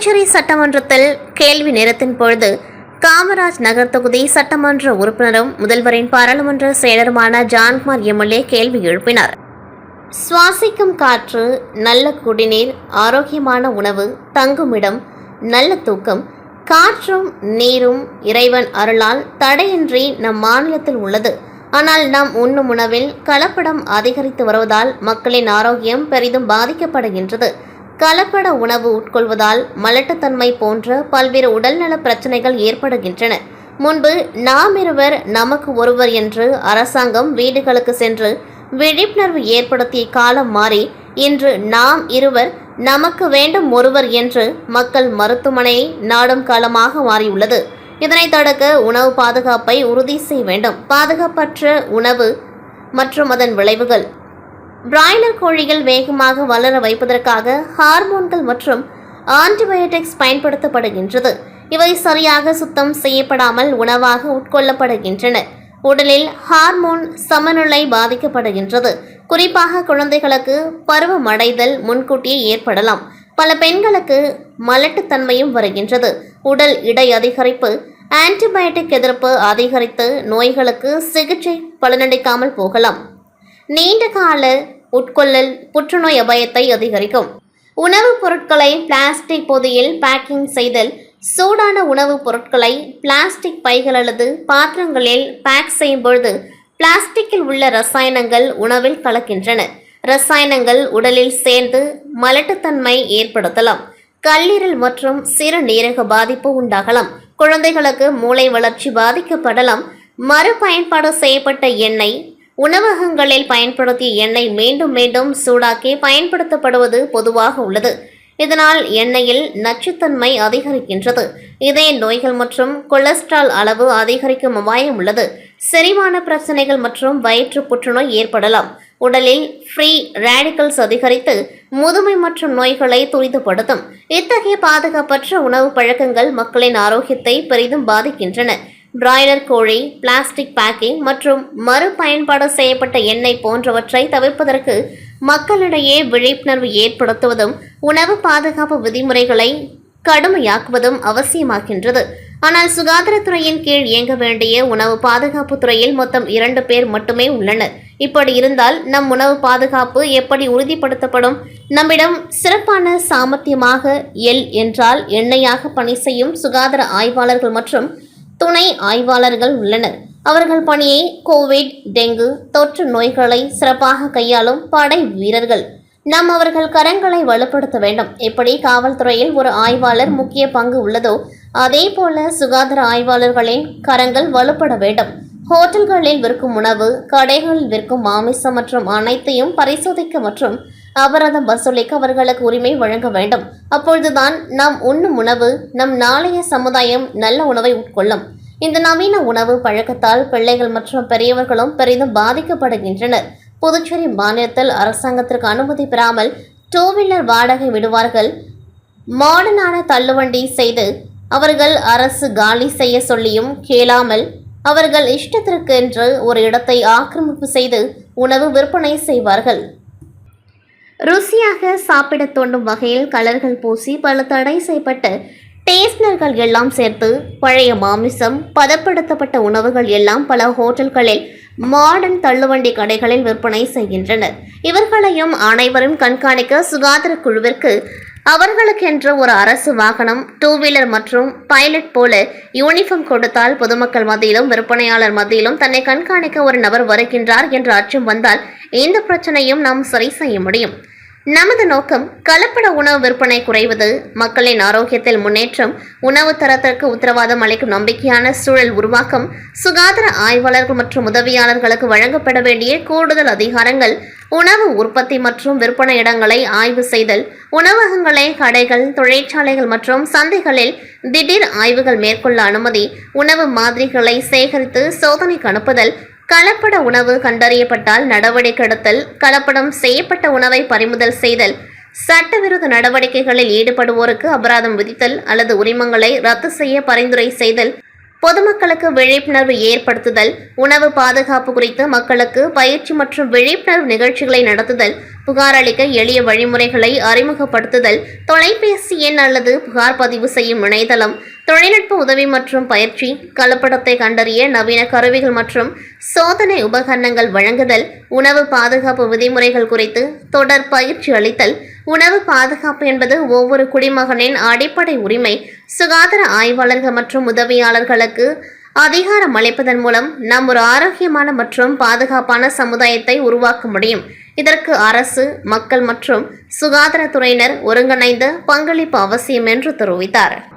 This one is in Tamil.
புதுச்சேரி சட்டமன்றத்தில் கேள்வி நேரத்தின் பொழுது காமராஜ் நகர் தொகுதி சட்டமன்ற உறுப்பினரும் முதல்வரின் பாராளுமன்ற செயலருமான ஜான்குமார் எம்எல்ஏ கேள்வி எழுப்பினார். சுவாசிக்கும் காற்று நல்ல குடிநீர் ஆரோக்கியமான உணவு தங்குமிடம் நல்ல தூக்கம் காற்றும் நீரும் இறைவன் அருளால் தடையின்றி நம் மாநிலத்தில் உள்ளது. ஆனால் நாம் உண்ணும் உணவில் கலப்படம் அதிகரித்து வருவதால் மக்களின் ஆரோக்கியம் பெரிதும் பாதிக்கப்படுகின்றது. கலப்பட உணவு உட்கொள்வதால் மலட்டுத்தன்மை போன்ற பல்வேறு உடல்நல பிரச்சனைகள் ஏற்படுகின்றன. முன்பு நாம் இருவர் நமக்கு ஒருவர் என்று அரசாங்கம் வீடுகளுக்கு சென்று விழிப்புணர்வு ஏற்படுத்திய காலம் மாறி இன்று நாம் இருவர் நமக்கு வேண்டும் ஒருவர் என்று மக்கள் மருத்துவமனையை நாடும் காலமாக மாறியுள்ளது. இதனை தடுக்க உணவு பாதுகாப்பை உறுதி செய்ய வேண்டும். பாதுகாப்பற்ற உணவு மற்றும் அதன் விளைவுகள். பிராய்லர் கோழிகள் வேகமாக வளர வைப்பதற்காக ஹார்மோன்கள் மற்றும் ஆன்டிபயோட்டிக்ஸ் பயன்படுத்தப்படுகின்றது. இவை சரியாக சுத்தம் செய்யப்படாமல் உணவாக உட்கொள்ளப்படுகின்றன. உடலில் ஹார்மோன் சமநிலை பாதிக்கப்படுகின்றது. குறிப்பாக குழந்தைகளுக்கு பருவமடைதல் முன்கூட்டியே ஏற்படலாம். பல பெண்களுக்கு மலட்டுத்தன்மையும் வருகின்றது. உடல் இடை அதிகரிப்பு ஆன்டிபயோட்டிக் எதிர்ப்பு அதிகரித்து நோய்களுக்கு சிகிச்சை பலனளிக்காமல் போகலாம். நீண்ட கால உட்கொள்ளல் புற்றுநோய் அபாயத்தை அதிகரிக்கும். உணவுப் பொருட்களை பிளாஸ்டிக் பொதியில் பேக்கிங் செய்தல் சூடான உணவுப் பொருட்களை பிளாஸ்டிக் பைகள் அல்லது பாத்திரங்களில் பேக் செய்யும் பொழுது பிளாஸ்டிக்கில் உள்ள ரசாயனங்கள் உணவில் கலக்கின்றன. ரசாயனங்கள் உடலில் சேர்ந்து மலட்டுத்தன்மை ஏற்படுத்தலாம். கல்லீரல் மற்றும் சிறுநீரக பாதிப்பு உண்டாகலாம். குழந்தைகளுக்கு மூளை வளர்ச்சி பாதிக்கப்படலாம். மறுபயன்பாடு செய்யப்பட்ட எண்ணெய் உணவகங்களில் பயன்படுத்திய எண்ணெய் மீண்டும் மீண்டும் சூடாக்கி பயன்படுத்தப்படுவது பொதுவாக உள்ளது. இதனால் எண்ணெயில் நச்சுத்தன்மை அதிகரிக்கின்றது. இதய நோய்கள் மற்றும் கொலஸ்ட்ரால் அளவு அதிகரிக்கும் அபாயம் உள்ளது. செரிமான பிரச்சனைகள் மற்றும் வயிற்று புற்றுநோய் ஏற்படலாம். உடலில் ஃப்ரீ ரேடிக்கல்ஸ் அதிகரித்து முதுமை மற்றும் நோய்களை துரிதப்படுத்தும். இத்தகைய பாதுகாப்பற்ற உணவு பழக்கங்கள் மக்களின் ஆரோக்கியத்தை பெரிதும் பாதிக்கின்றன. பிராய்லர் கோழி பிளாஸ்டிக் பேக்கிங் மற்றும் மறுபயன்பாடு செய்யப்பட்ட எண்ணெய் போன்றவற்றை தவிர்ப்பதற்கு மக்களிடையே விழிப்புணர்வு ஏற்படுத்துவதும் உணவு பாதுகாப்பு விதிமுறைகளை கடுமையாக்குவதும் அவசியமாகின்றது. ஆனால் சுகாதாரத்துறையின் கீழ் இயங்க வேண்டிய உணவு பாதுகாப்பு துறையில் மொத்தம் இரண்டு பேர் மட்டுமே உள்ளனர். இப்படி இருந்தால் நம் உணவு பாதுகாப்பு எப்படி உறுதிப்படுத்தப்படும்? நம்மிடம் சிறப்பான சாமர்த்தியமாக எல் என்றால் எண்ணெயாக பணி செய்யும் சுகாதார ஆய்வாளர்கள் மற்றும் துணை ஆய்வாளர்கள் உள்ளனர். அவர்கள் பணியை கோவிட் டெங்கு தொற்று நோய்களை சிறப்பாக கையாளும் படை வீரர்கள். நாம் அவர்கள் கரங்களை வலுப்படுத்த வேண்டும். எப்படி காவல்துறையில் ஒரு ஆய்வாளர் முக்கிய பங்கு உள்ளதோ அதே போல சுகாதார ஆய்வாளர்களின் கரங்கள் வலுப்பட வேண்டும். ஹோட்டல்களில் விற்கும் உணவு கடைகளில் விற்கும் மாமிசம் மற்றும் அனைத்தையும் பரிசோதிக்க மற்றும் அபராதம் வசூலிக்க அவர்களுக்கு உரிமை வழங்க வேண்டும். அப்பொழுதுதான் நாம் உண்ணும் உணவு நம் நாளைய சமுதாயம் நல்ல உணவை உட்கொள்ளும். இந்த நவீன உணவு பழக்கத்தால் பிள்ளைகள் மற்றும் பெரியவர்களும் பெரிதும் பாதிக்கப்படுகின்றனர். புதுச்சேரி மாநிலத்தில் அரசாங்கத்திற்கு அனுமதி பெறாமல் டூ வீலர் வாடகை விடுவார்கள். மாடனான தள்ளுவண்டி செய்து அவர்கள் அரசு காலி செய்ய சொல்லியும் கேளாமல் அவர்கள் இஷ்டத்திற்கென்று ஒரு இடத்தை ஆக்கிரமிப்பு செய்து உணவு விற்பனை செய்வார்கள். ருசியாக சாப்பிட தோண்டும் வகையில் கலர்கள் பூசி பல தடை செய்யப்பட்ட டேஸ்னர்கள் எல்லாம் சேர்த்து பழைய மாமிசம் பதப்படுத்தப்பட்ட உணவுகள் எல்லாம் பல ஹோட்டல்களில் மாடர்ன் தள்ளுவண்டி கடைகளில் விற்பனை செய்கின்றனர். இவர்களையும் அனைவரும் கண்காணிக்க சுகாதார குழுவிற்கு அவர்களுக்கென்று ஒரு அரசு வாகனம் டூ வீலர் மற்றும் பைலட் போல யூனிஃபார்ம் கொடுத்தால் பொதுமக்கள் மத்தியிலும் விற்பனையாளர் மத்தியிலும் தன்னை கண்காணிக்க ஒரு நபர் வருகின்றார் என்ற அச்சம் வந்தால் இந்த பிரச்சனையும் நாம் சரி செய்ய முடியும். நமது நோக்கம் கலப்பட உணவு விற்பனை குறைவது மக்களின் ஆரோக்கியத்தில் முன்னேற்றம் உணவு தரத்திற்கு உத்தரவாதம் அளிக்கும் நம்பிக்கையான சூழல் உருவாக்கம் சுகாதார ஆய்வாளர்கள் மற்றும் உதவியாளர்களுக்கு வழங்கப்பட வேண்டிய கூடுதல் அதிகாரங்கள் உணவு உற்பத்தி மற்றும் விற்பனை இடங்களை ஆய்வு செய்தல் உணவகங்களை கடைகள் தொழிற்சாலைகள் மற்றும் சந்தைகளில் திடீர் ஆய்வுகள் மேற்கொள்ள அனுமதி உணவு மாதிரிகளை சேகரித்து சோதனைக்கு அனுப்புதல் கலப்பட உணவு கண்டறியப்பட்டால் நடவடிக்கை எடுத்தல் கலப்படம் செய்யப்பட்ட உணவை பறிமுதல் செய்தல் சட்டவிரோத நடவடிக்கைகளில் ஈடுபடுவோருக்கு அபராதம் விதித்தல் அல்லது உரிமங்களை ரத்து செய்ய பரிந்துரை செய்தல் பொதுமக்களுக்கு விழிப்புணர்வு ஏற்படுத்துதல் உணவு பாதுகாப்பு குறித்து மக்களுக்கு பயிற்சி மற்றும் விழிப்புணர்வு நிகழ்ச்சிகளை நடத்துதல் புகார் அளிக்க எளிய வழிமுறைகளை அறிமுகப்படுத்துதல் தொலைபேசி எண் அல்லது புகார் பதிவு செய்யும் இணையதளம் தொழில்நுட்ப உதவி மற்றும் பயிற்சி கலப்படத்தை கண்டறிய நவீன கருவிகள் மற்றும் சோதனை உபகரணங்கள் வழங்குதல் உணவு பாதுகாப்பு விதிமுறைகள் குறித்து தொடர் பயிற்சி அளித்தல். உணவு பாதுகாப்பு என்பது ஒவ்வொரு குடிமகனின் அடிப்படை உரிமை சுகாதார ஆய்வாளர்கள் மற்றும் உதவியாளர்களுக்கு அதிகாரம் அளிப்பதன் மூலம் நாம் ஒரு ஆரோக்கியமான மற்றும் பாதுகாப்பான சமுதாயத்தை உருவாக்க முடியும். இதற்கு அரசு மக்கள் மற்றும் சுகாதாரத்துறையினர் ஒருங்கிணைந்த பங்களிப்பு அவசியம் என்று தெரிவித்தார்.